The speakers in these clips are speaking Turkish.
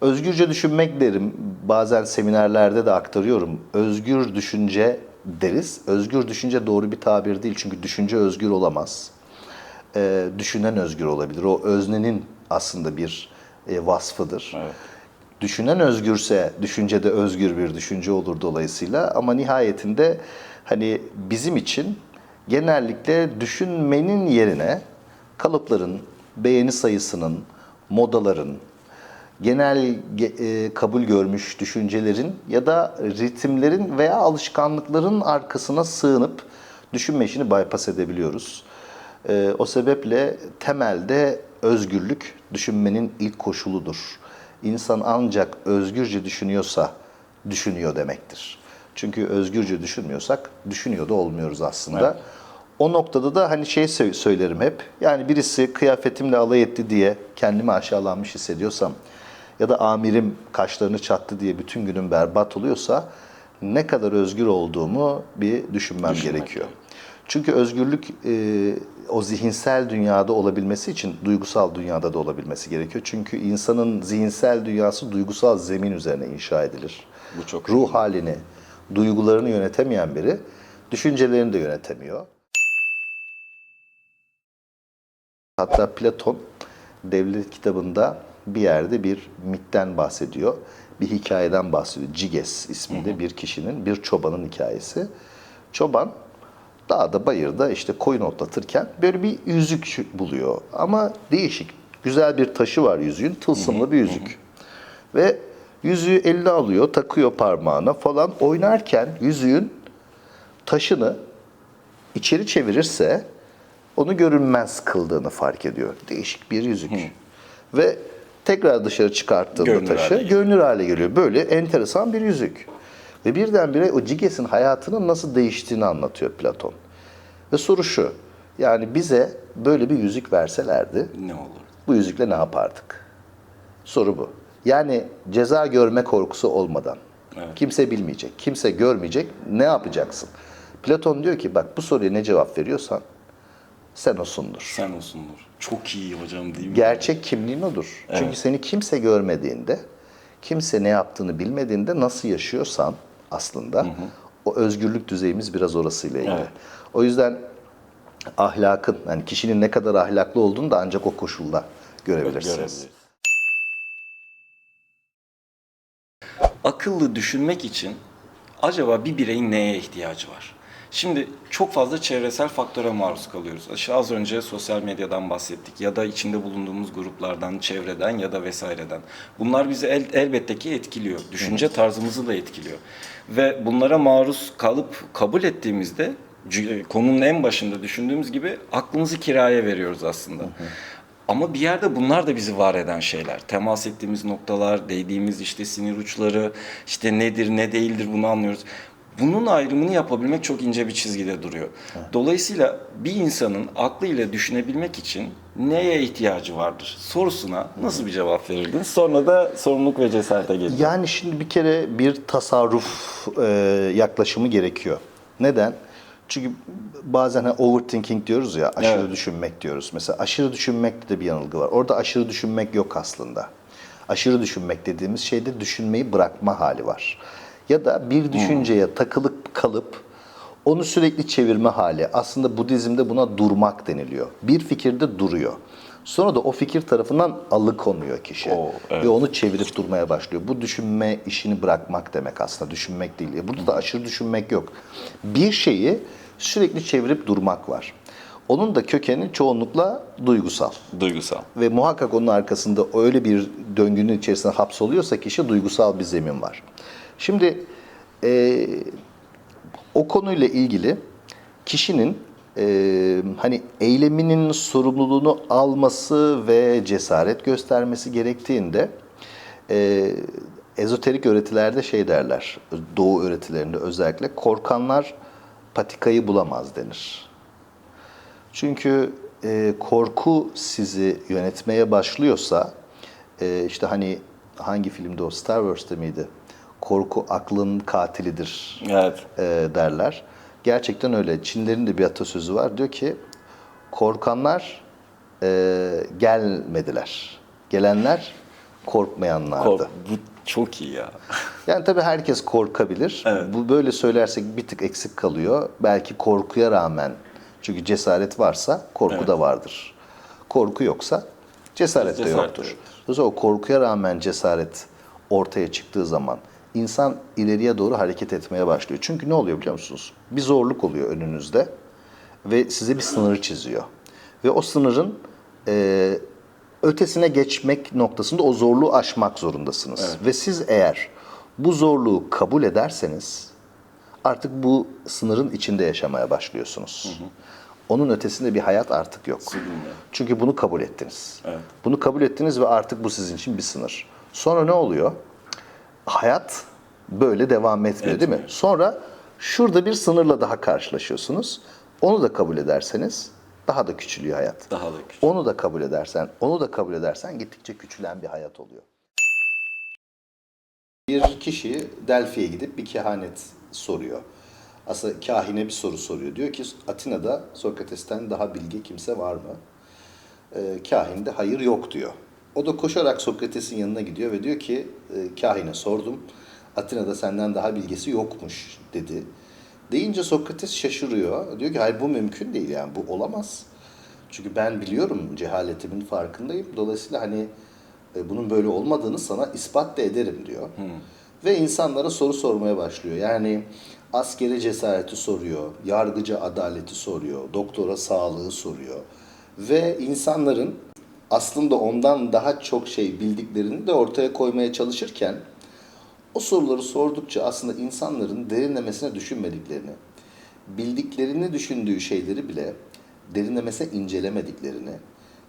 Özgürce düşünmek derim. Bazen seminerlerde de aktarıyorum. Özgür düşünce deriz. Özgür düşünce doğru bir tabir değil. Çünkü düşünce özgür olamaz. Ee, düşünen özgür olabilir. O öznenin aslında bir e, vasfıdır. Düşünen özgürse düşünce de özgür bir düşünce olur dolayısıyla. Ama nihayetinde hani bizim için genellikle düşünmenin yerine kalıpların, beğeni sayısının, modaların, genel ge- e, kabul görmüş düşüncelerin ya da ritimlerin veya alışkanlıkların arkasına sığınıp düşünme işini bypass edebiliyoruz. E, o sebeple temelde özgürlük düşünmenin ilk koşuludur. İnsan ancak özgürce düşünüyorsa düşünüyor demektir. Çünkü özgürce düşünmüyorsak düşünüyor da olmuyoruz aslında. O noktada da hani şey sö- söylerim hep. Yani birisi kıyafetimle alay etti diye kendimi aşağılanmış hissediyorsam ya da amirim kaşlarını çattı diye bütün günüm berbat oluyorsa ne kadar özgür olduğumu bir düşünmem gerekiyor. Çünkü özgürlük e, o zihinsel dünyada olabilmesi için duygusal dünyada da olabilmesi gerekiyor. Çünkü insanın zihinsel dünyası duygusal zemin üzerine inşa edilir. Bu çok Ruh halini, duygularını yönetemeyen biri düşüncelerini de yönetemiyor. Hatta Platon Devlet kitabında bir yerde bir mitten bahsediyor. Bir hikayeden bahsediyor. Ciges isminde bir kişinin, bir çobanın hikayesi. Çoban dağda bayırda işte koyun otlatırken böyle bir yüzük buluyor. Ama değişik. Güzel bir taşı var yüzüğün. Tılsımlı bir yüzük. Ve yüzüğü eline alıyor, takıyor parmağına falan. Oynarken yüzüğün taşını içeri çevirirse onu görünmez kıldığını fark ediyor. Değişik bir yüzük. Ve tekrar dışarı çıkarttığında Görünür taşı hale geliyor. görünür hale geliyor. Böyle enteresan bir yüzük. Ve birdenbire o Ciges'in hayatının nasıl değiştiğini anlatıyor Platon. Ve soru şu. Yani bize böyle bir yüzük verselerdi Ne olur? bu yüzükle ne yapardık? Soru bu. Yani ceza görme korkusu olmadan. Kimse bilmeyecek, kimse görmeyecek. Ne yapacaksın? Platon diyor ki bak bu soruya ne cevap veriyorsan sen osundur. Sen olsundur. Çok iyi hocam değil mi? Gerçek kimliğin odur. Çünkü seni kimse görmediğinde, kimse ne yaptığını bilmediğinde nasıl yaşıyorsan aslında o özgürlük düzeyimiz biraz orasıyla ilgili. Evet. O yüzden ahlakın, yani kişinin ne kadar ahlaklı olduğunu da ancak o koşulda görebilirsiniz. Görebiliriz. Akıllı düşünmek için acaba bir bireyin neye ihtiyacı var? Şimdi çok fazla çevresel faktöre maruz kalıyoruz. İşte az önce sosyal medyadan bahsettik ya da içinde bulunduğumuz gruplardan, çevreden ya da vesaireden. Bunlar bizi el- elbette ki etkiliyor. Düşünce tarzımızı da etkiliyor. Ve bunlara maruz kalıp kabul ettiğimizde c- konunun en başında düşündüğümüz gibi aklımızı kiraya veriyoruz aslında. Ama bir yerde bunlar da bizi var eden şeyler. Temas ettiğimiz noktalar, değdiğimiz işte sinir uçları, işte nedir ne değildir bunu anlıyoruz. Bunun ayrımını yapabilmek çok ince bir çizgide duruyor. Dolayısıyla bir insanın aklıyla düşünebilmek için neye ihtiyacı vardır sorusuna nasıl bir cevap verirdin? Sonra da sorumluluk ve cesarete geleceğim. Yani şimdi bir kere bir tasarruf e, yaklaşımı gerekiyor. Neden? Çünkü bazen hani overthinking diyoruz ya, aşırı Evet. düşünmek diyoruz. Mesela aşırı düşünmekte de bir yanılgı var. Orada aşırı düşünmek yok aslında. Aşırı düşünmek dediğimiz şeyde düşünmeyi bırakma hali var. Ya da bir düşünceye takılıp kalıp onu sürekli çevirme hali. Aslında Budizm'de buna durmak deniliyor. Bir fikirde duruyor. Sonra da o fikir tarafından alıkonuyor kişi. Oo, evet. Ve onu çevirip durmaya başlıyor. Bu düşünme işini bırakmak demek aslında. Düşünmek değil. Burada da aşırı düşünmek yok. Bir şeyi sürekli çevirip durmak var. Onun da kökeni çoğunlukla duygusal. Duygusal. Ve muhakkak onun arkasında öyle bir döngünün içerisinde hapsoluyorsa kişi duygusal bir zemin var. Şimdi e, o konuyla ilgili kişinin e, hani eyleminin sorumluluğunu alması ve cesaret göstermesi gerektiğinde e, ezoterik öğretilerde şey derler, doğu öğretilerinde özellikle korkanlar patikayı bulamaz denir. Çünkü e, korku sizi yönetmeye başlıyorsa, e, işte hani hangi filmde o Star Wars'ta mıydı? Korku aklın katilidir Evet. e, derler. Gerçekten öyle. Çinlerin de bir atasözü var. Diyor ki korkanlar e, gelmediler. Gelenler korkmayanlardı. Kork- bu çok iyi ya. Yani tabii herkes korkabilir. Evet. Bu böyle söylersek bir tık eksik kalıyor. Belki korkuya rağmen çünkü cesaret varsa korku Evet. da vardır. Korku yoksa cesaret, de Cesaret de yoktur. yoktur. Dolayısıyla o korkuya rağmen cesaret ortaya çıktığı zaman insan ileriye doğru hareket etmeye başlıyor. Çünkü ne oluyor biliyor musunuz? Bir zorluk oluyor önünüzde ve size bir sınırı çiziyor. Ve o sınırın e, ötesine geçmek noktasında o zorluğu aşmak zorundasınız. Ve siz eğer bu zorluğu kabul ederseniz artık bu sınırın içinde yaşamaya başlıyorsunuz. Onun ötesinde bir hayat artık yok. Çünkü bunu kabul ettiniz. Evet. Bunu kabul ettiniz ve artık bu sizin için bir sınır. Sonra ne oluyor? Hayat böyle devam etmiyor değil mi? Sonra şurada bir sınırla daha karşılaşıyorsunuz. Onu da kabul ederseniz daha da küçülüyor hayat. Daha da küçük. Onu da kabul edersen, onu da kabul edersen gittikçe küçülen bir hayat oluyor. Bir kişi Delphi'ye gidip bir kehanet soruyor. Aslında kahine bir soru soruyor. Diyor ki Atina'da Sokrates'ten daha bilge kimse var mı? Ee, kahin de hayır yok diyor. O da koşarak Sokrates'in yanına gidiyor ve diyor ki e, kahine sordum. Atina'da senden daha bilgesi yokmuş dedi. Deyince Sokrates şaşırıyor. Diyor ki hayır bu mümkün değil yani bu olamaz. Çünkü ben biliyorum cehaletimin farkındayım. Dolayısıyla hani e, bunun böyle olmadığını sana ispat da ederim diyor. Ve insanlara soru sormaya başlıyor. Yani askere cesareti soruyor, yargıca adaleti soruyor, doktora sağlığı soruyor. Ve insanların aslında ondan daha çok şey bildiklerini de ortaya koymaya çalışırken o soruları sordukça aslında insanların derinlemesine düşünmediklerini, bildiklerini düşündüğü şeyleri bile derinlemesine incelemediklerini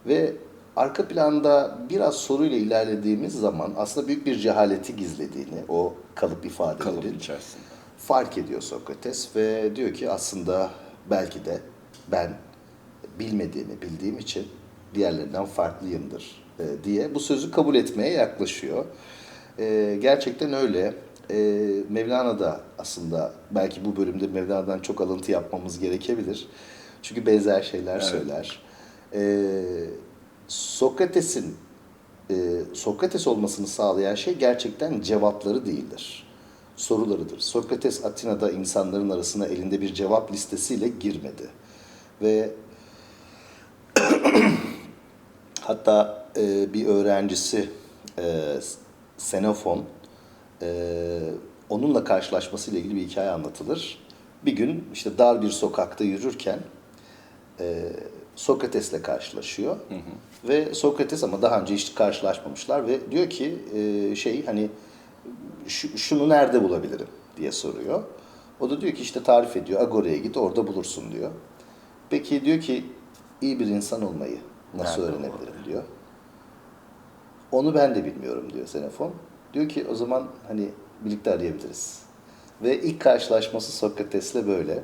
ve arka planda biraz soruyla ilerlediğimiz zaman aslında büyük bir cehaleti gizlediğini o kalıp ifadelerin Kalıp içerisinde. fark ediyor Sokrates ve diyor ki aslında belki de ben bilmediğimi bildiğim için diğerlerinden farklıyımdır e, diye bu sözü kabul etmeye yaklaşıyor. E, gerçekten öyle. E, Mevlana da aslında belki bu bölümde Mevlana'dan çok alıntı yapmamız gerekebilir. Çünkü benzer şeyler söyler. E, Sokrates'in e, Sokrates olmasını sağlayan şey gerçekten cevapları değildir. Sorularıdır. Sokrates Atina'da insanların arasına elinde bir cevap listesiyle girmedi. Ve hatta e, bir öğrencisi e, Xenofon e, onunla karşılaşmasıyla ilgili bir hikaye anlatılır. Bir gün işte dar bir sokakta yürürken e, Sokrates'le karşılaşıyor. Ve Sokrates ama daha önce hiç karşılaşmamışlar ve diyor ki e, şey hani "Şu- şunu nerede bulabilirim diye soruyor. O da diyor ki işte tarif ediyor. Agora'ya git orada bulursun diyor. Peki diyor ki iyi bir insan olmayı nasıl Nerede öğrenebilirim diyor. Onu ben de bilmiyorum diyor Xenofon. Diyor ki o zaman hani birlikte arayabiliriz. Ve ilk karşılaşması Sokrates'le böyle.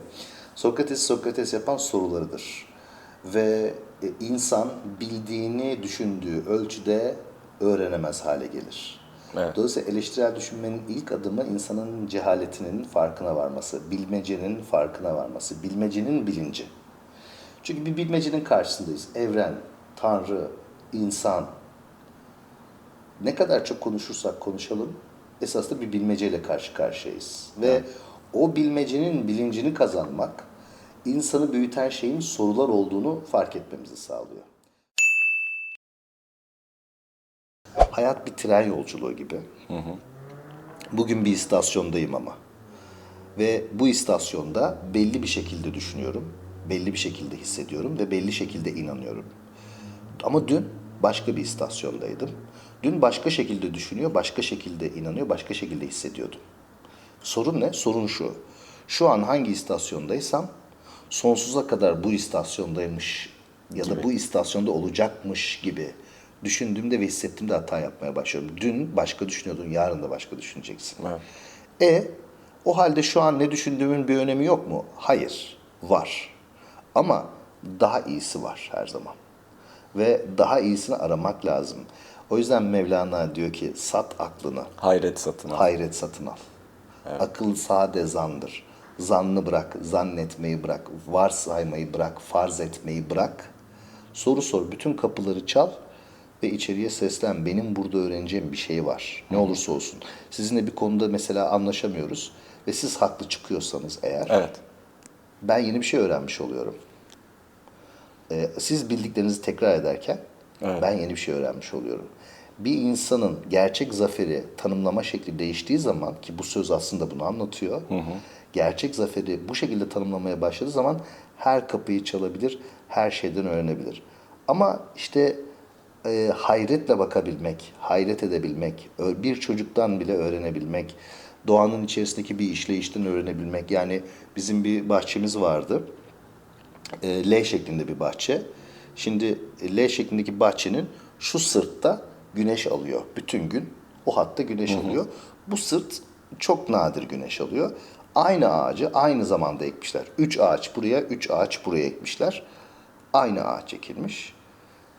Sokrates Sokrates yapan sorularıdır. Ve e, insan bildiğini düşündüğü ölçüde öğrenemez hale gelir. Evet. Dolayısıyla eleştirel düşünmenin ilk adımı insanın cehaletinin farkına varması, bilmecenin farkına varması, bilmecenin bilinci. Çünkü bir bilmecenin karşısındayız. Evren, Tanrı, insan. Ne kadar çok konuşursak konuşalım, esasında bir bilmeceyle karşı karşıyayız. Ve o bilmecenin bilincini kazanmak, insanı büyüten şeyin sorular olduğunu fark etmemizi sağlıyor. Hayat bir tren yolculuğu gibi. Bugün bir istasyondayım ama. Ve bu istasyonda belli bir şekilde düşünüyorum, belli bir şekilde hissediyorum ve belli şekilde inanıyorum. Ama dün başka bir istasyondaydım. Dün başka şekilde düşünüyor, başka şekilde inanıyor, başka şekilde hissediyordum. Sorun ne? Sorun şu. Şu an hangi istasyondaysam sonsuza kadar bu istasyondaymış ya da bu istasyonda olacakmış gibi düşündüğümde ve hissettiğimde hata yapmaya başlıyorum. Dün başka düşünüyordun, yarın da başka düşüneceksin. Evet. E o halde şu an ne düşündüğümün bir önemi yok mu? Hayır, var. Ama daha iyisi var her zaman. Ve daha iyisini aramak lazım. O yüzden Mevlana diyor ki sat aklını, Hayret satın al. hayret satın al. Akıl sade zandır. Zannı bırak, zannetmeyi bırak, varsaymayı bırak, farz etmeyi bırak. Soru sor, bütün kapıları çal ve içeriye seslen. Benim burada öğreneceğim bir şey var. Ne olursa olsun. Sizinle bir konuda mesela anlaşamıyoruz ve siz haklı çıkıyorsanız eğer Evet. ben yeni bir şey öğrenmiş oluyorum. Ee, siz bildiklerinizi tekrar ederken Evet. ben yeni bir şey öğrenmiş oluyorum. Bir insanın gerçek zaferi tanımlama şekli değiştiği zaman ki bu söz aslında bunu anlatıyor. Gerçek zaferi bu şekilde tanımlamaya başladığı zaman her kapıyı çalabilir, her şeyden öğrenebilir. Ama işte e, hayretle bakabilmek, hayret edebilmek, bir çocuktan bile öğrenebilmek, doğanın içerisindeki bir işleyişten öğrenebilmek. Yani bizim bir bahçemiz vardı e, L şeklinde bir bahçe. Şimdi e, L şeklindeki bahçenin şu sırtta güneş alıyor. Bütün gün o hatta güneş alıyor. Bu sırt çok nadir güneş alıyor. Aynı ağacı aynı zamanda ekmişler. Üç ağaç buraya, üç ağaç buraya ekmişler. Aynı ağaç ekilmiş.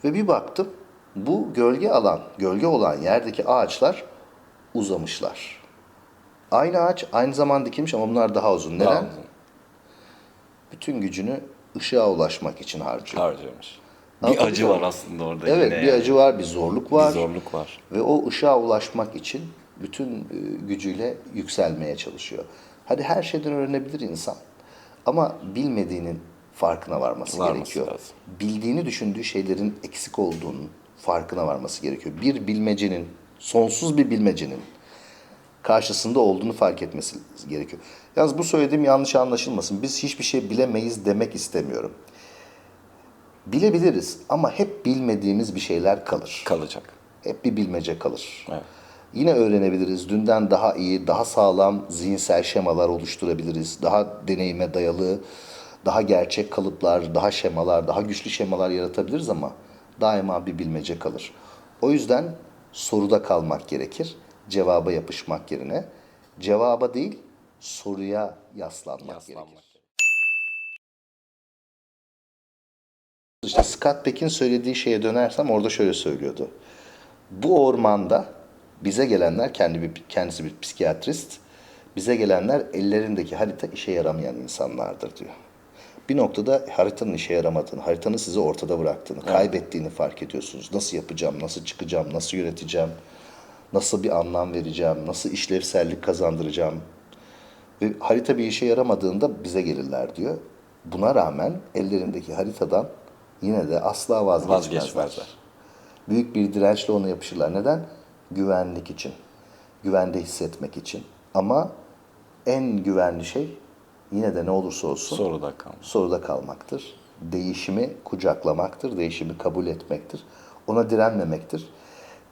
Ve bir baktım bu gölge alan, gölge olan yerdeki ağaçlar uzamışlar. Aynı ağaç aynı zamanda dikilmiş ama bunlar daha uzun. Neden? Daha uzun. Bütün gücünü ışığa ulaşmak için harcıyor. Harcamış. Bir acı var aslında orada Evet yine bir yani. acı var, bir zorluk var. Bir zorluk var. Ve o ışığa ulaşmak için bütün e, gücüyle yükselmeye çalışıyor. Hadi her şeyden öğrenebilir insan. Ama bilmediğinin farkına varması, Varması gerekiyor. lazım. Bildiğini düşündüğü şeylerin eksik olduğunun farkına varması gerekiyor. Bir bilmecenin, sonsuz bir bilmecenin karşısında olduğunu fark etmesi gerekiyor. Yalnız bu söylediğim yanlış anlaşılmasın. Biz hiçbir şey bilemeyiz demek istemiyorum. Bilebiliriz ama hep bilmediğimiz bir şeyler kalır. Kalacak. Hep bir bilmece kalır. Evet. Yine öğrenebiliriz. Dünden daha iyi, daha sağlam zihinsel şemalar oluşturabiliriz. Daha deneyime dayalı, daha gerçek kalıplar, daha şemalar, daha güçlü şemalar yaratabiliriz ama daima bir bilmece kalır. O yüzden soruda kalmak gerekir. Cevaba yapışmak yerine cevaba değil, soruya yaslanmak, Yaslanmak. gerekir. İşte Scott Peck'in söylediği şeye dönersem orada şöyle söylüyordu. Bu ormanda bize gelenler kendi bir kendisi bir psikiyatrist. Bize gelenler ellerindeki harita işe yaramayan insanlardır diyor. Bir noktada haritanın işe yaramadığını, haritanın sizi ortada bıraktığını, kaybettiğini fark ediyorsunuz. Nasıl yapacağım, nasıl çıkacağım, nasıl yöneteceğim, nasıl bir anlam vereceğim, nasıl işlevsellik kazandıracağım. Ve harita bir işe yaramadığında bize gelirler diyor. Buna rağmen ellerindeki haritadan yine de asla vazgeçmezler. Vazgeçmezler. Büyük bir dirençle ona yapışırlar. Neden? Güvenlik için. Güvende hissetmek için. Ama en güvenli şey yine de ne olursa olsun Soruda kalmış. soruda kalmaktır. Değişimi kucaklamaktır, değişimi kabul etmektir. Ona direnmemektir.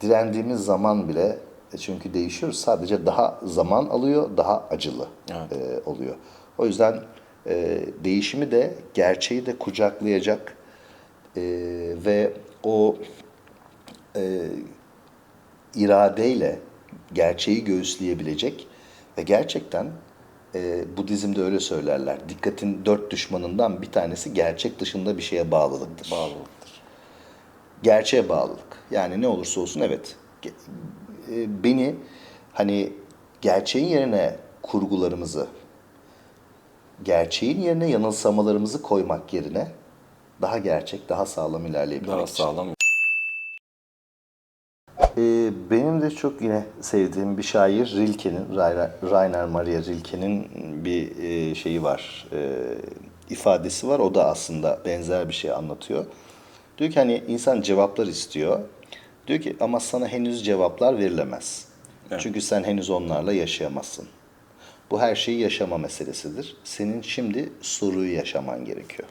Direndiğimiz zaman bile çünkü değişiyoruz sadece daha zaman alıyor, daha acılı Evet. e, oluyor. O yüzden e, değişimi de gerçeği de kucaklayacak e, ve o e, iradeyle gerçeği göğüsleyebilecek ve gerçekten e, Budizm'de öyle söylerler. Dikkatin dört düşmanından bir tanesi gerçek dışında bir şeye bağlılıktır. Bağlılıktır. Gerçeğe bağlılık. Yani ne olursa olsun evet. E, Beni hani gerçeğin yerine kurgularımızı, gerçeğin yerine yanılsamalarımızı koymak yerine daha gerçek, daha sağlam ilerleyebilmek Daha için. sağlam. Ee, benim de çok yine sevdiğim bir şair Rilke'nin, Rainer Rainer Maria Rilke'nin bir e, şeyi var, e, ifadesi var. O da aslında benzer bir şey anlatıyor. Diyor ki hani insan cevaplar istiyor. Diyor ki ama sana henüz cevaplar verilemez. Evet. Çünkü sen henüz onlarla yaşayamazsın. Bu her şeyi yaşama meselesidir. Senin şimdi soruyu yaşaman gerekiyor.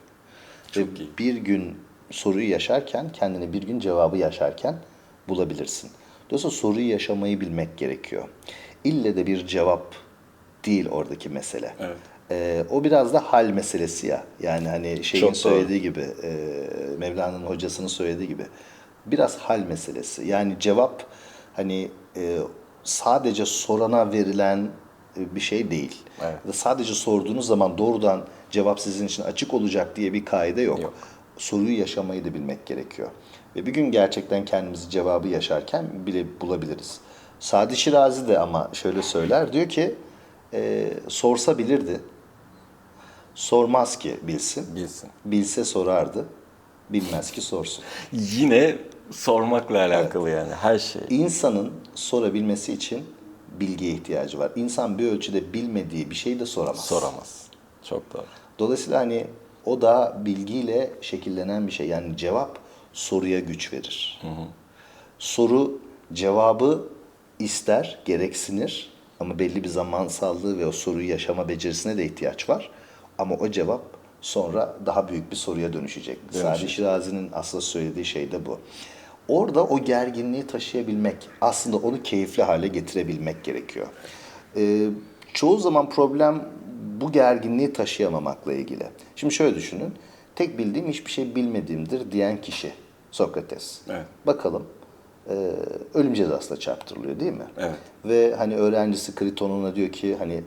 Ve Çok iyi. bir gün soruyu yaşarken, kendini bir gün cevabı yaşarken bulabilirsin. Dolayısıyla soruyu yaşamayı bilmek gerekiyor. İlle de bir cevap değil oradaki mesele. Evet. Ee, o biraz da hal meselesi ya. Yani hani şeyin Çok doğru. söylediği gibi, e, Mevlana'nın hocasının söylediği gibi. Biraz hal meselesi. Yani cevap hani e, sadece sorana verilen e, bir şey değil. Evet. Sadece sorduğunuz zaman doğrudan cevap sizin için açık olacak diye bir kaide yok. Yok. Soruyu yaşamayı da bilmek gerekiyor. Ve bir gün gerçekten kendimizi cevabı yaşarken bile bulabiliriz. Sadi Şirazi de ama şöyle söyler. Diyor ki e, sorsa bilirdi. Sormaz ki bilsin. Bilsin. Bilse sorardı. Bilmez ki sorsun. Yine sormakla alakalı yani her şey. İnsanın sorabilmesi için bilgiye ihtiyacı var. İnsan bir ölçüde bilmediği bir şeyi de soramaz. Soramaz. Çok doğru. Dolayısıyla hani o da bilgiyle şekillenen bir şey. Yani cevap soruya güç verir. Soru cevabı ister, gereksinir ama belli bir zamansallığı ve o soruyu yaşama becerisine de ihtiyaç var. Ama o cevap sonra daha büyük bir soruya dönüşecek. Sadi Şirazi'nin aslında söylediği şey de bu. Orada o gerginliği taşıyabilmek, aslında onu keyifli hale getirebilmek gerekiyor. Ee, çoğu zaman problem bu gerginliği taşıyamamakla ilgili. Şimdi şöyle düşünün. Tek bildiğim hiçbir şey bilmediğimdir diyen kişi Sokrates. Evet. Bakalım e, ölüm cezasına çarptırılıyor değil mi? Evet. Ve hani öğrencisi Kriton'una diyor ki hani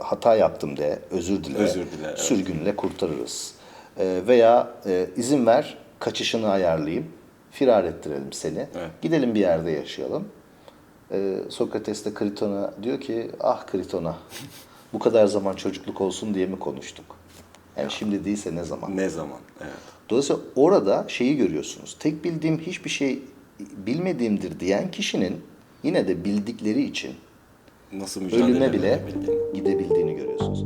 hata yaptım de özür dile. Özür dile, evet. Sürgünle kurtarırız. E, veya e, izin ver kaçışını ayarlayayım. Firar ettirelim seni. Evet. Gidelim bir yerde yaşayalım. E, Sokrates de Kriton'a diyor ki ah Kriton'a bu kadar zaman çocukluk olsun diye mi konuştuk? Yani şimdi değilse ne zaman? Ne zaman? Evet. Dolayısıyla orada şeyi görüyorsunuz. Tek bildiğim hiçbir şey bilmediğimdir diyen kişinin yine de bildikleri için Nasıl ölüme bile gidebildiğini görüyorsunuz.